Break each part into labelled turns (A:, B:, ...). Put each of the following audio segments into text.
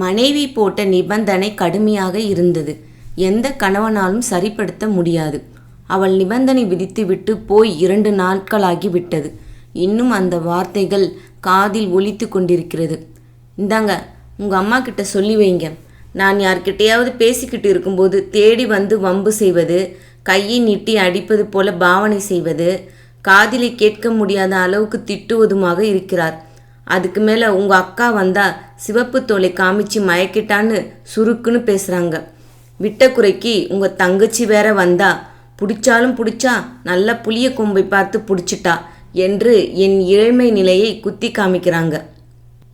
A: மனைவி போட்ட நிபந்தனை கடுமையாக இருந்தது. எந்த கணவனாலும் சரிப்படுத்த முடியாது. அவள் நிபந்தனை விதித்துவிட்டு போய் இரண்டு நாட்களாகி விட்டது. இன்னும் அந்த வார்த்தைகள் காதில் ஒலித்து கொண்டிருக்கிறது. இந்தாங்க உங்கள் அம்மா கிட்ட சொல்லி வைங்க. நான் யார்கிட்டையாவது பேசிக்கிட்டு இருக்கும்போது தேடி வந்து வம்பு செய்வது கையை நீட்டி அடிப்பது போல பாவனை செய்வது காதிலை கேட்க முடியாத அளவுக்கு திட்டுவதுமாக இருக்கிறார். அதுக்கு மேலே உங்கள் அக்கா வந்தால் சிவப்பு தோலை காமிச்சு மயக்கிட்டான்னு சுருக்குன்னு பேசுகிறாங்க விட்ட குறைக்கு உங்கள் தங்கச்சி வேற வந்தா பிடிச்சாலும் பிடிச்சா நல்ல புளிய கொம்பை பார்த்து பிடிச்சிட்டா என்று என் ஏழ்மை நிலையை குத்தி காமிக்கிறாங்க.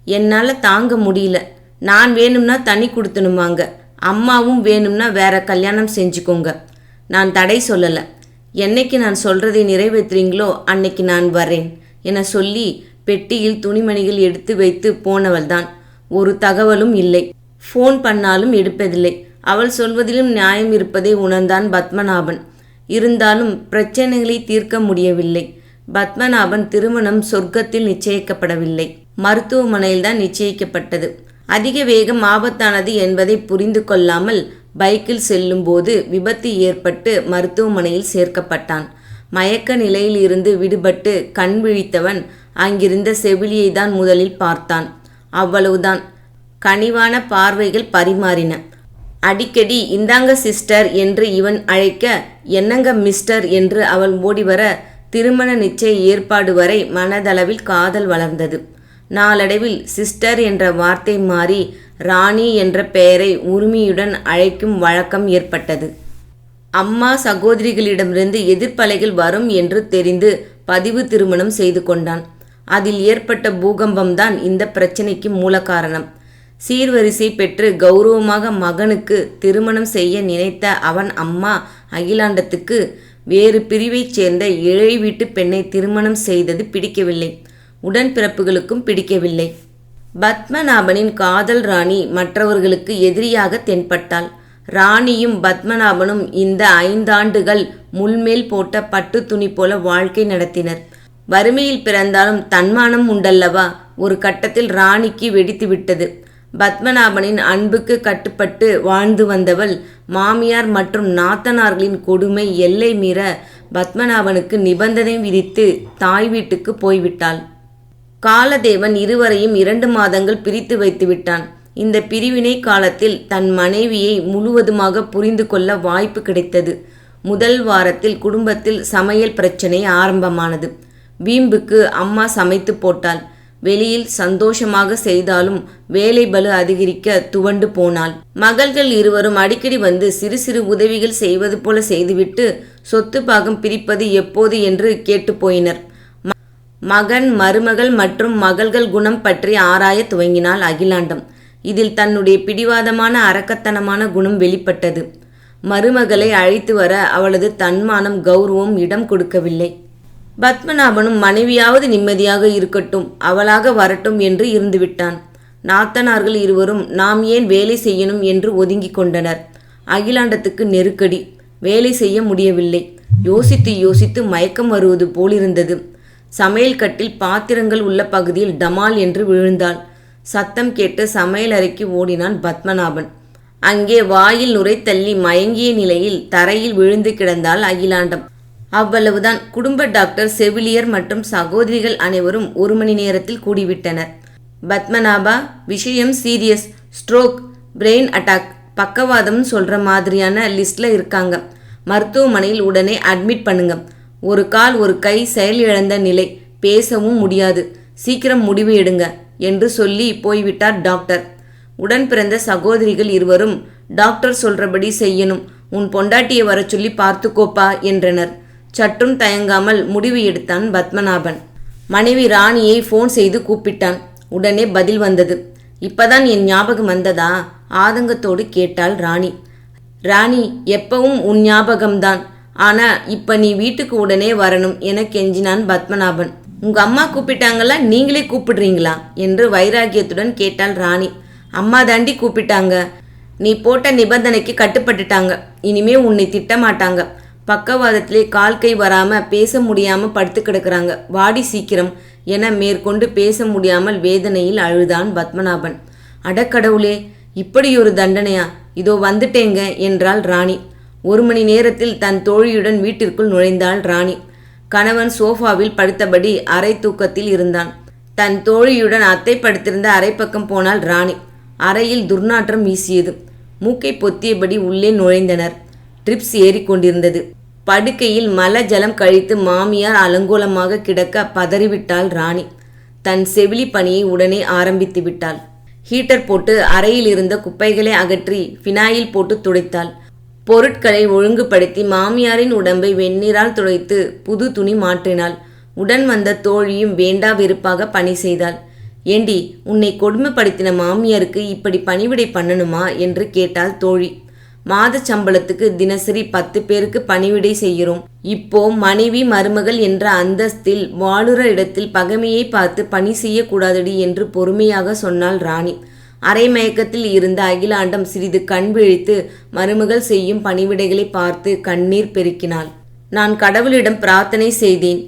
A: என்னால் தாங்க முடியல. நான் வேணும்னா தண்ணி கொடுத்துணுமாங்க அம்மாவும் வேணும்னா வேற கல்யாணம் செஞ்சுக்கோங்க. நான் தடை சொல்லலை. என்னைக்கு நான் சொல்கிறதை நிறைவேற்றுறீங்களோ அன்னைக்கு நான் வரேன். என சொல்லி பெட்டியில் துணிமணிகள் எடுத்து வைத்து போனவள்தான். ஒரு தகவலும் இல்லை. ஃபோன் பண்ணாலும் எடுப்பதில்லை. அவள் சொல்வதிலும் நியாயம் இருப்பதை உணர்ந்தான் பத்மநாபன். இருந்தாலும் பிரச்சனைகளை தீர்க்க முடியவில்லை. பத்மநாபன் திருமணம் சொர்க்கத்தில் நிச்சயிக்கப்படவில்லை. மருத்துவமனையில்தான் நிச்சயிக்கப்பட்டது. அதிக வேகம் ஆபத்தானது என்பதை புரிந்து கொள்ளாமல் பைக்கில் செல்லும்போது விபத்து ஏற்பட்டு மருத்துவமனையில் சேர்க்கப்பட்டான். மயக்க நிலையில் இருந்து விடுபட்டு கண் விழித்தவன் அங்கிருந்த செவிலியை தான் முதலில் பார்த்தான். அவ்வளவுதான். கனிவான பார்வைகள் பரிமாறின. அடிக்கடி இந்தாங்க சிஸ்டர் என்று இவன் அழைக்க என்னங்க மிஸ்டர் என்று அவள் ஓடிவர திருமண நிச்சய ஏற்பாடு வரை மனதளவில் காதல் வளர்ந்தது. நாளடைவில் சிஸ்டர் என்ற வார்த்தை மாறி ராணி என்ற பெயரை உரிமையுடன் அழைக்கும் வழக்கம் ஏற்பட்டது. அம்மா சகோதரிகளிடமிருந்து எதிர்ப்பலைகள் வரும் என்று தெரிந்து பதிவு திருமணம் செய்து கொண்டான். அதில் ஏற்பட்ட பூகம்பம்தான் இந்த பிரச்சனைக்கு மூல காரணம். சீர்வரிசை பெற்று கௌரவமாக மகனுக்கு திருமணம் செய்ய நினைத்த அவன் அம்மா அகிலாண்டத்துக்கு வேறு பிரிவைச் சேர்ந்த ஏழை வீட்டு பெண்ணை திருமணம் செய்தது பிடிக்கவில்லை. உடன்பிறப்புகளுக்கும் பிடிக்கவில்லை. பத்மநாபனின் காதல் ராணி மற்றவர்களுக்கு எதிரியாக தென்பட்டாள். ராணியும் பத்மநாபனும் இந்த ஐந்தாண்டுகள் முள்மேல் போட்ட பட்டு துணி போல வாழ்க்கை நடத்தினர். வறுமையில் பிறந்தாலும் தன்மானம் உண்டல்லவா? ஒரு கட்டத்தில் ராணிக்கு வெடித்து விட்டது. பத்மநாபனின் அன்புக்கு கட்டுப்பட்டு வாழ்ந்து வந்தவள் மாமியார் மற்றும் நாத்தனார்களின் கொடுமை எல்லை மீற பத்மநாபனுக்கு நிபந்தனை விதித்து தாய் வீட்டுக்கு போய்விட்டாள். காலதேவன் இருவரையும் இரண்டு மாதங்கள் பிரித்து வைத்து விட்டான். இந்த பிரிவினை காலத்தில் தன் மனைவியை முழுவதுமாக புரிந்து கொள்ள வாய்ப்பு கிடைத்தது. முதல் வாரத்தில் குடும்பத்தில் சமையல் பிரச்சனை ஆரம்பமானது. வீம்புக்கு அம்மா சமைத்து போட்டாள். வெளியில் சந்தோஷமாக செய்தாலும் வேலை பலு அதிகரிக்க துவண்டு போனாள். மகள்கள் இருவரும் அடிக்கடி வந்து சிறு சிறு உதவிகள் செய்வது போல செய்துவிட்டு சொத்து பாகம் பிரிப்பது எப்போது என்று கேட்டு போயினர். மகன் மருமகள் மற்றும் மகள்கள் குணம் பற்றி ஆராய துவங்கினாள் அகிலாண்டம். இதில் தன்னுடைய பிடிவாதமான அரக்கத்தனமான குணம் வெளிப்பட்டது. மருமகளை அழைத்து வர அவளது தன்மானம் கௌரவம் இடம் கொடுக்கவில்லை. பத்மநாபனும் மனைவியாவது நிம்மதியாக இருக்கட்டும் அவளாக வரட்டும் என்று இருந்துவிட்டான். நாத்தனார்கள் இருவரும் நாம் ஏன் வேலை செய்யணும்? என்று ஒதுங்கிக் கொண்டனர். அகிலாண்டத்துக்கு நெருக்கடி. வேலை செய்ய முடியவில்லை. யோசித்து யோசித்து மயக்கம் வருவது போலிருந்தது. சமையல் கட்டில் பாத்திரங்கள் உள்ள பகுதியில் டமால் என்று விழுந்தாள். சத்தம் கேட்டு சமையல் அறைக்கு ஓடினான் பத்மநாபன். அங்கே வாயில் நுரை தள்ளி மயங்கிய நிலையில் தரையில் விழுந்து கிடந்தாள் அகிலாண்டம். அவ்வளவுதான். குடும்ப டாக்டர் செவிலியர் மற்றும் சகோதரிகள் அனைவரும் ஒரு மணி நேரத்தில் கூடிவிட்டனர். பத்மநாபா விஷயம் சீரியஸ் ஸ்ட்ரோக் பிரெயின் அட்டாக் பக்கவாதம்னு சொல்ற மாதிரியான லிஸ்ட்ல இருக்காங்க. மருத்துவமனையில் உடனே அட்மிட் பண்ணுங்க. ஒரு கால் ஒரு கை செயலிழந்த நிலை பேசவும் முடியாது. சீக்கிரம் முடிவு எடுங்க என்று சொல்லி போய்விட்டார் டாக்டர். உடன் பிறந்த சகோதரிகள் இருவரும் டாக்டர் சொல்றபடி செய்யணும். உன் பொண்டாட்டியை வரச் சொல்லி பார்த்துக்கோப்பா என்றனர். சற்றும் தயங்காமல் முடிவு எடுத்தான் பத்மநாபன். மனைவி ராணியை ஃபோன் செய்து கூப்பிட்டான். உடனே பதில் வந்தது. இப்பதான் என் ஞாபகம் வந்ததா? ஆதங்கத்தோடு கேட்டாள் ராணி. ராணி எப்பவும் உன் ஞாபகம்தான். ஆனா இப்ப நீ வீட்டுக்கு உடனே வரணும் என கெஞ்சினான் பத்மநாபன். உங்க அம்மா கூப்பிட்டாங்களா? நீங்களே கூப்பிடுறீங்களா? என்று வைராகியத்துடன் கேட்டாள் ராணி. அம்மா தாண்டி கூப்பிட்டாங்க. நீ போட்ட நிபந்தனைக்கு கட்டுப்பட்டுட்டாங்க. இனிமே உன்னை திட்டமாட்டாங்க. பக்கவாதத்திலே கால் கை வராம பேச முடியாம படுத்து கிடக்குறாங்க. வாடி சீக்கிரம் என மேற்கொண்டு பேச முடியாமல் வேதனையில் அழுதான் பத்மநாபன். அடக்கடவுளே இப்படி ஒரு தண்டனையா? இதோ வந்துட்டேங்க என்றாள் ராணி. ஒரு மணி நேரத்தில் தன் தோழியுடன் வீட்டிற்குள் நுழைந்தாள் ராணி. கணவன் சோஃபாவில் படுத்தபடி அரை தூக்கத்தில் இருந்தான். தன் தோழியுடன் அத்தை படுத்திருந்த அரைப்பக்கம் போனாள் ராணி. அறையில் துர்நாற்றம் வீசியது. மூக்கை பொத்தியபடி உள்ளே நுழைந்தனர். ட்ரிப்ஸ் ஏறிக்கொண்டிருந்தது. படுக்கையில் மல ஜலம் கழித்து மாமியார் அலங்கோலமாக கிடக்க பதறிவிட்டாள் ராணி. தன் செவிலி பணியை உடனே ஆரம்பித்து விட்டாள். ஹீட்டர் போட்டு அறையில் இருந்த குப்பைகளை அகற்றி ஃபினாயில் போட்டு துடைத்தாள். பொருட்களை ஒழுங்குபடுத்தி மாமியாரின் உடம்பை வெந்நீரால் துடைத்து புது துணி மாற்றினாள். உடன் வந்த தோழியும் வேண்டா வெறுப்பாக பணி செய்தாள். ஏண்டி உன்னை கொடுமைப்படுத்தின மாமியாருக்கு இப்படி பணிவிடை பண்ணணுமா? என்று கேட்டாள் தோழி. மாத சம்பளத்துக்கு தினசரி பத்து பேருக்கு பணிவிடை செய்கிறோம். இப்போ மனைவி மருமகள் என்ற அந்தஸ்தில் வாழுற இடத்தில் பகைமையை பார்த்து பணி செய்யக்கூடாதடி என்று பொறுமையாக சொன்னாள் ராணி. அரை மயக்கத்தில் இருந்த அகிலாண்டம் சிறிது கண் விழித்து மருமகள் செய்யும் பணிவிடைகளை பார்த்து கண்ணீர் பெருக்கினாள். நான் கடவுளிடம் பிரார்த்தனை செய்தேன்.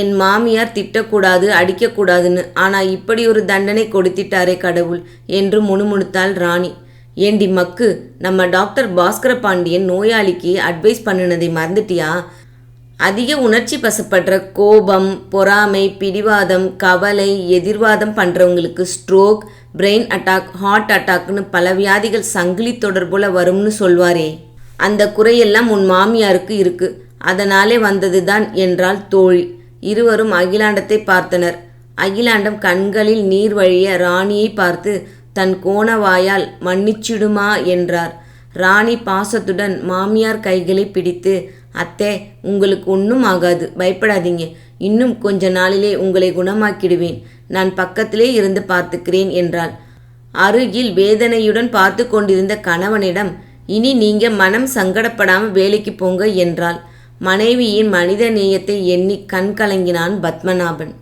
A: என் மாமியார் திட்டக்கூடாது அடிக்கக்கூடாதுன்னு. ஆனா இப்படி ஒரு தண்டனை கொடுத்திட்டாரே கடவுள் என்று முணுமுணுத்தாள் ராணி. ஏண்டி மக்கு நம்ம டாக்டர் பாஸ்கர பாண்டியன் நோயாளிக்கு அட்வைஸ் பண்ணினதை மறந்துட்டியா? அதிக உணர்ச்சி பசப்படுற கோபம் பொறாமை பிடிவாதம் கவலை எதிர்வாதம் பண்ணுறவங்களுக்கு ஸ்ட்ரோக் பிரெயின் அட்டாக் ஹார்ட் அட்டாக்னு பல வியாதிகள் சங்கிலி தொடர்புல வரும்னு சொல்வாரே. அந்த குறையெல்லாம் உன் மாமியாருக்கு இருக்கு. அதனாலே வந்தது தான் தோழி. இருவரும் அகிலாண்டத்தை பார்த்தனர். அகிலாண்டம் கண்களில் நீர் வழிய ராணியை பார்த்து தன் கோணவாயால் மன்னிச்சிடுமா என்றார். ராணி பாசத்துடன் மாமியார் கைகளை பிடித்து அத்தே உங்களுக்கு ஒன்றும் ஆகாது பயப்படாதீங்க. இன்னும் கொஞ்ச நாளிலே உங்களை குணமாக்கிடுவேன். நான் பக்கத்திலே இருந்து பார்த்துக்கிறேன் என்றாள். அருகில் வேதனையுடன் பார்த்து கொண்டிருந்த கணவனிடம் இனி நீங்க மனம் சங்கடப்படாமல் வேலைக்கு போங்க என்றாள். மனைவியின் மனித நேயத்தை எண்ணி கண் கலங்கினான் பத்மநாபன்.